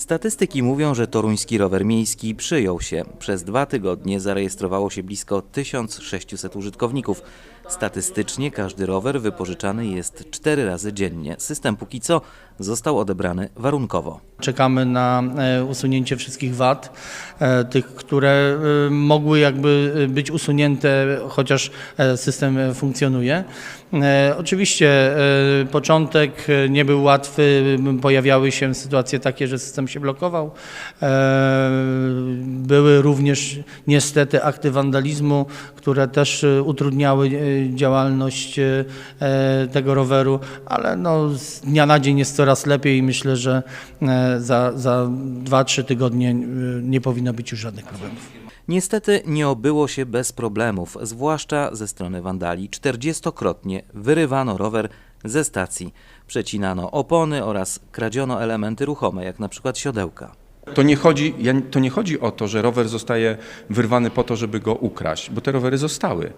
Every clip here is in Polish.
Statystyki mówią, że toruński rower miejski przyjął się. Przez dwa tygodnie zarejestrowało się blisko 1600 użytkowników. Statystycznie każdy rower wypożyczany jest cztery razy dziennie. System póki co został odebrany warunkowo. Czekamy na e, usunięcie wszystkich wad, e, tych, które e, mogły jakby być usunięte, chociaż system funkcjonuje. Oczywiście początek nie był łatwy, pojawiały się sytuacje takie, że system się blokował. Były również niestety akty wandalizmu, które też utrudniały działalność e, tego roweru, ale no, z dnia na dzień jest coraz lepiej i myślę, że e, za, za 2-3 tygodnie e, nie powinno być już żadnych problemów. Niestety nie obyło się bez problemów, zwłaszcza ze strony wandali. 40-krotnie wyrywano rower ze stacji, przecinano opony oraz kradziono elementy ruchome, jak na przykład siodełka. To nie, chodzi, to nie chodzi o to, że rower zostaje wyrwany po to, żeby go ukraść, bo te rowery zostały.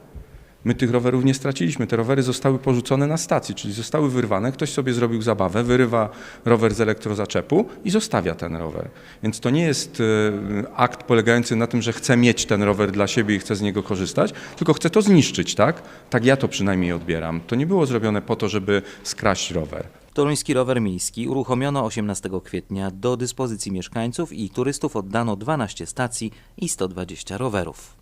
My tych rowerów nie straciliśmy. Te rowery zostały porzucone na stacji, czyli zostały wyrwane. Ktoś sobie zrobił zabawę, wyrywa rower z elektrozaczepu i zostawia ten rower. Więc to nie jest e, akt polegający na tym, że chce mieć ten rower dla siebie i chce z niego korzystać, tylko chce to zniszczyć, tak? Tak ja to przynajmniej odbieram. To nie było zrobione po to, żeby skraść rower. Toruński rower miejski uruchomiono 18 kwietnia do dyspozycji mieszkańców i turystów oddano 12 stacji i 120 rowerów.